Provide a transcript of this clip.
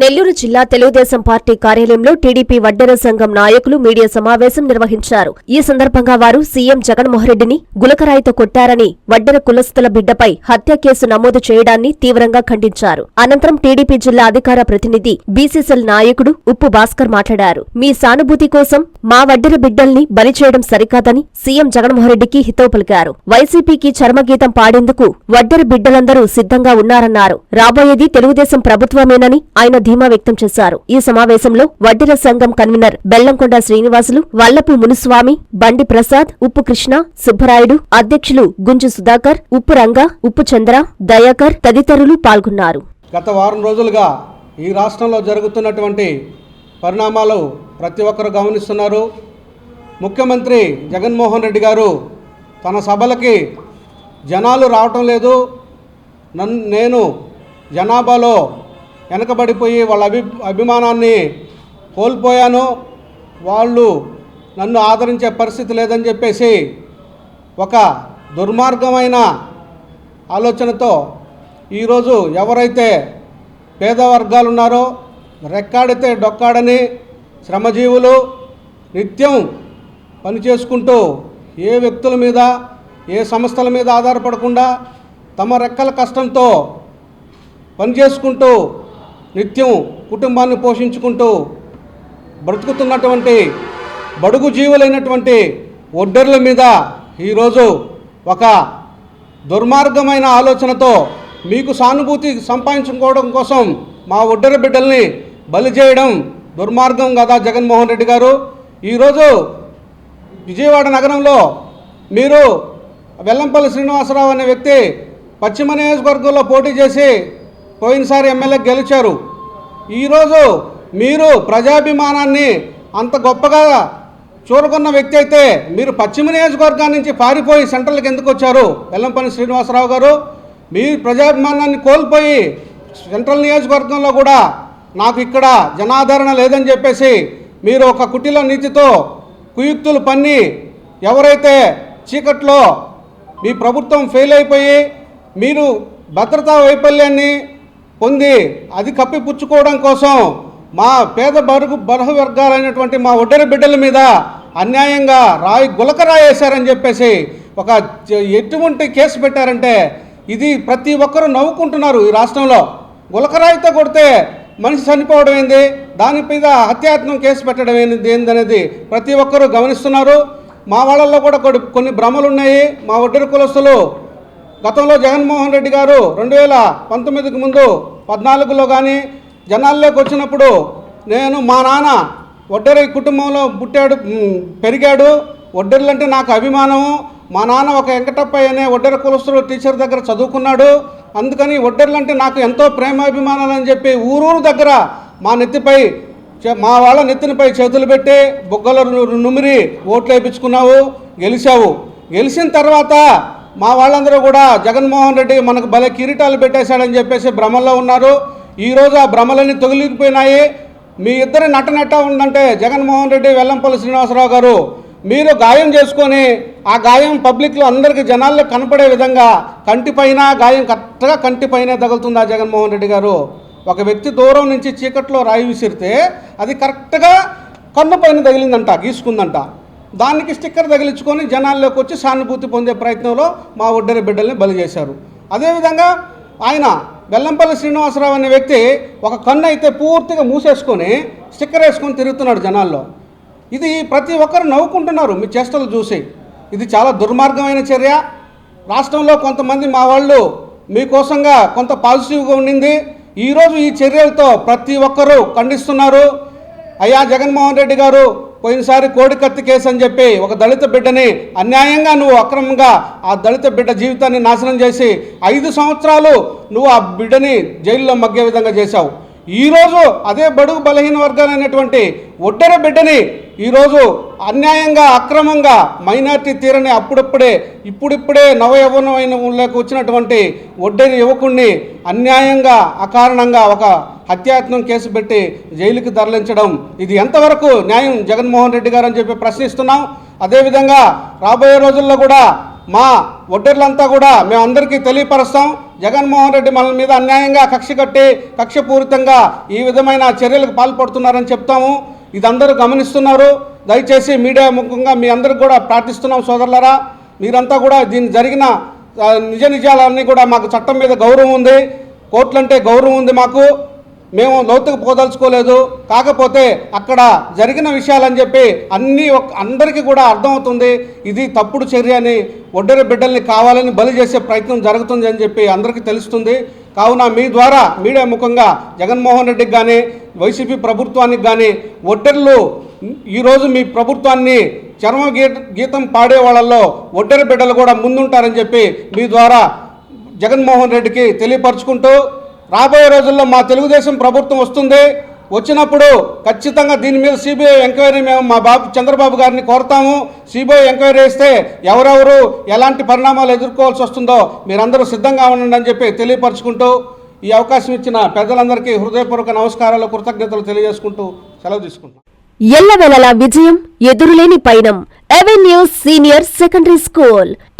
నెల్లూరు జిల్లా తెలుగుదేశం పార్టీ కార్యాలయంలో టీడీపీ వడ్డెర సంఘం నాయకులు మీడియా సమావేశం నిర్వహించారు. ఈ సందర్భంగా వారు సీఎం జగన్మోహన్రెడ్డిని గులకరాయితో కొట్టారని వడ్డెర కులస్తుల బిడ్డపై హత్య కేసు నమోదు చేయడాన్ని తీవ్రంగా ఖండించారు. అనంతరం టీడీపీ జిల్లా అధికార ప్రతినిధి బీసీసీఎల్ నాయకుడు ఉప్పు భాస్కర్ మాట్లాడారు. మీ సానుభూతి కోసం మా వడ్డెర బిడ్డల్ని బలి చేయడం సరికాదని సీఎం జగన్మోహన్రెడ్డికి హితవు పలికారు. వైసీపీకి చర్మగీతం పాడేందుకు వడ్డెర బిడ్డలందరూ సిద్ధంగా ఉన్నారన్నారు. రాబోయేది తెలుగుదేశం ప్రభుత్వమేనని ఆయన ధీమా వ్యక్తం చేశారు. ఈ సమావేశంలో వడ్డీర సంఘం కన్వీనర్ బెల్లంకొండ శ్రీనివాసులు వల్లపు మునుస్వామి బండి ప్రసాద్ ఉప్పు కృష్ణ సుబ్బరాయుడు అధ్యక్షులు గుంజు సుధాకర్ ఉప్పు రంగ ఉప్పు చంద్ర దయాకర్ తదితరులు పాల్గొన్నారు. గత వారం రోజులుగా ఈ రాష్ట్రంలో జరుగుతున్నటువంటి పరిణామాలు ప్రతి ఒక్కరు గమనిస్తున్నారు. ముఖ్యమంత్రి జగన్మోహన్ రెడ్డి గారు తన సభలకి జనాలు రావటం లేదు. నన్ను నేను జనాభాలో వెనకబడిపోయి వాళ్ళ అభి అభిమానాన్ని కోల్పోయాను. వాళ్ళు నన్ను ఆదరించే పరిస్థితి లేదని చెప్పేసి ఒక దుర్మార్గమైన ఆలోచనతో ఈరోజు ఎవరైతే పేద వర్గాలు ఉన్నారో రెక్కాడితే డొక్కాడని శ్రమజీవులు నిత్యం పని చేసుకుంటూ ఏ వ్యక్తుల మీద ఏ సంస్థల మీద ఆధారపడకుండా తమ రెక్కల కష్టంతో పని చేసుకుంటూ నిత్యం కుటుంబాన్ని పోషించుకుంటూ బ్రతుకుతున్నటువంటి బడుగు జీవులైనటువంటి ఒడ్డర్ల మీద ఈరోజు ఒక దుర్మార్గమైన ఆలోచనతో మీకు సానుభూతి సంపాదించుకోవడం కోసం మా ఒడ్డర బిడ్డల్ని బలి చేయడం దుర్మార్గం కదా జగన్మోహన్ రెడ్డి గారు. ఈరోజు విజయవాడ నగరంలో మీరు వెల్లంపల్లి శ్రీనివాసరావు అనే వ్యక్తి పశ్చిమ నియోజకవర్గంలో పోటీ చేసి పోయినసారి ఎమ్మెల్యే గెలిచారు. ఈరోజు మీరు ప్రజాభిమానాన్ని అంత గొప్పగా చూడకున్న వ్యక్తి అయితే మీరు పశ్చిమ నియోజకవర్గాన్ని నుంచి పారిపోయి సెంట్రల్కి ఎందుకు వచ్చారు? ఎల్లంపల్లి శ్రీనివాసరావు గారు మీ ప్రజాభిమానాన్ని కోల్పోయి సెంట్రల్ నియోజకవర్గంలో కూడా నాకు ఇక్కడ జనాదరణ లేదని చెప్పేసి మీరు ఒక కుటిల నీతితో కుయుక్తులు పన్ని ఎవరైతే చీకట్లో మీ ప్రభుత్వం ఫెయిల్ అయిపోయి మీరు భద్రతా వైఫల్యాన్ని పొంది అది కప్పిపుచ్చుకోవడం కోసం మా పేద బరుగు బరహ వర్గాలైనటువంటి మా ఒడ్డరి బిడ్డల మీద అన్యాయంగా రాయి గులక రాయేశారని చెప్పేసి ఒక ఎటువంటి కేసు పెట్టారంటే ఇది ప్రతి ఒక్కరూ నవ్వుకుంటున్నారు ఈ రాష్ట్రంలో. గులకరాయితో కొడితే మనిషి చనిపోవడం ఏంది? దాని మీద హత్యాత్మం కేసు పెట్టడం ఏంది ఏందనేది ప్రతి ఒక్కరూ గమనిస్తున్నారు. మా వాళ్ళల్లో కూడా కొన్ని కొన్ని భ్రమలు ఉన్నాయి మా ఒడ్డరి కులస్తులు గతంలో జగన్మోహన్ రెడ్డి గారు రెండు వేల పంతొమ్మిదికి ముందు పద్నాలుగులో కానీ జనాల్లోకి వచ్చినప్పుడు నేను మా నాన్న ఒడ్డరి కుటుంబంలో పుట్టాడు పెరిగాడు. ఒడ్డర్లంటే నాకు అభిమానము. మా నాన్న ఒక వెంకటప్పయ్య అనే ఒడ్డర కులస్తుడు టీచర్ దగ్గర చదువుకున్నాడు. అందుకని ఒడ్డర్లంటే నాకు ఎంతో ప్రేమాభిమానాలు అని చెప్పి ఊరూరు దగ్గర మా నెత్తిపై చే- మా వాళ్ళ నెత్తినిపై చేతులు పెట్టి బొగ్గల నుమిరి ఓట్లు వేయించుకున్నావు గెలిచావు. గెలిచిన తర్వాత మా వాళ్ళందరూ కూడా జగన్మోహన్ రెడ్డి మనకు భలే కిరీటాలు పెట్టేశాడని చెప్పేసి భ్రమల్లో ఉన్నారు. ఈరోజు ఆ భ్రమలన్నీ తొగిలిపోయినాయి మీ ఇద్దరి నటనట్ట ఉందంటే జగన్మోహన్ రెడ్డి వెల్లంపల్లి శ్రీనివాసరావు గారు మీరు గాయం చేసుకొని ఆ గాయం పబ్లిక్లో అందరికీ జనాల్లో కనపడే విధంగా కంటిపైన గాయం కరెక్ట్గా కంటిపైనే తగులుతుంది ఆ జగన్మోహన్ రెడ్డి గారు. ఒక వ్యక్తి దూరం నుంచి చీకట్లో రాయి విసిరితే అది కరెక్ట్గా కన్ను పైన తగిలిందంట గీసుకుందంట. దానికి స్టిక్కర్ తగిలించుకొని జనాల్లోకి వచ్చి సానుభూతి పొందే ప్రయత్నంలో మా ఒడ్డరి బిడ్డల్ని బలి చేశారు. అదేవిధంగా ఆయన బెల్లంపల్లి శ్రీనివాసరావు అనే వ్యక్తి ఒక కన్ను అయితే పూర్తిగా మూసేసుకొని స్టిక్కర్ వేసుకొని తిరుగుతున్నాడు జనాల్లో. ఇది ప్రతి ఒక్కరు నవ్వుకుంటున్నారు మీ చేష్టలు చూసి. ఇది చాలా దుర్మార్గమైన చర్య. రాష్ట్రంలో కొంతమంది మా వాళ్ళు మీకోసంగా కొంత పాజిటివ్గా ఉండింది. ఈరోజు ఈ చర్యలతో ప్రతి ఒక్కరూ ఖండిస్తున్నారు. అయ్యా జగన్మోహన్ రెడ్డి గారు పోయినసారి కోడి కత్తి కేసు అని చెప్పి ఒక దళిత బిడ్డని అన్యాయంగా నువ్వు అక్రమంగా ఆ దళిత బిడ్డ జీవితాన్ని నాశనం చేసి ఐదు సంవత్సరాలు నువ్వు ఆ బిడ్డని జైల్లో మగ్గే విధంగా చేశావు. ఈరోజు అదే బడుగు బలహీన వర్గాలైనటువంటి ఒడ్డెర బిడ్డని ఈరోజు అన్యాయంగా అక్రమంగా మైనార్టీ తీరని అప్పుడప్పుడే ఇప్పుడిప్పుడే నవయవనమైనలోకి వచ్చినటువంటి ఒడ్డెరి యువకుణ్ణి అన్యాయంగా అకారణంగా ఒక హత్యాయత్నం కేసు పెట్టి జైలుకి తరలించడం. ఇది ఎంతవరకు న్యాయం? జగన్మోహన్ రెడ్డి గారు అని చెప్పి ప్రశ్నిస్తున్నాం. అదేవిధంగా రాబోయే రోజుల్లో కూడా మా ఒడ్డర్లంతా కూడా మేమందరికీ తెలియపరుస్తాం. జగన్మోహన్ రెడ్డి మన మీద అన్యాయంగా కక్ష కట్టి కక్షపూరితంగా ఈ విధమైన చర్యలకు పాల్పడుతున్నారని చెప్తాము. ఇది అందరూ గమనిస్తున్నారు. దయచేసి మీడియా ముఖంగా మీ అందరికి కూడా ప్రార్థిస్తున్నాం సోదరులరా. మీరంతా కూడా దీని జరిగిన నిజ నిజాలన్నీ కూడా మాకు చట్టం మీద గౌరవం ఉంది. కోర్టులంటే గౌరవం ఉంది మాకు. మేము లోతుకు పోదలుచుకోలేదు. కాకపోతే అక్కడ జరిగిన విషయాలని చెప్పి అన్నీ ఒక అందరికీ కూడా అర్థమవుతుంది. ఇది తప్పుడు చర్య అని ఒడ్డరి బిడ్డల్ని కావాలని బలి చేసే ప్రయత్నం జరుగుతుంది అని చెప్పి అందరికీ తెలుస్తుంది. కావున మీ ద్వారా మీడియా ముఖంగా జగన్మోహన్ రెడ్డికి కానీ వైసీపీ ప్రభుత్వానికి కానీ ఒడ్డర్లు ఈరోజు మీ ప్రభుత్వాన్ని చర్మ గీత గీతం పాడే వాళ్ళల్లో ఒడ్డరి బిడ్డలు కూడా ముందుంటారని చెప్పి మీ ద్వారా జగన్మోహన్ రెడ్డికి తెలియపరుచుకుంటూ రాబోయే రోజుల్లో మా తెలుగుదేశం ప్రభుత్వం వస్తుంది. వచ్చినప్పుడు ఖచ్చితంగా దీని మీద సిబిఐ ఎంక్వైరీ మేము మా బాబు చంద్రబాబు గారిని కోరుతాము. సిబిఐ ఎంక్వైరీ వేస్తే ఎవరెవరు ఎలాంటి పరిణామాలు ఎదుర్కోవాల్సి వస్తుందో మీరందరూ సిద్ధంగా ఉండండి అని చెప్పి తెలియపరుచుకుంటూ ఈ అవకాశం ఇచ్చిన పెద్దలందరికీ హృదయపూర్వక నమస్కారాలు కృతజ్ఞతలు తెలియజేసుకుంటూ సెలవు తీసుకుంటాం ఎల్లవెలలా విజయం ఎదురులేని పయనం. Avenue senior secondary school.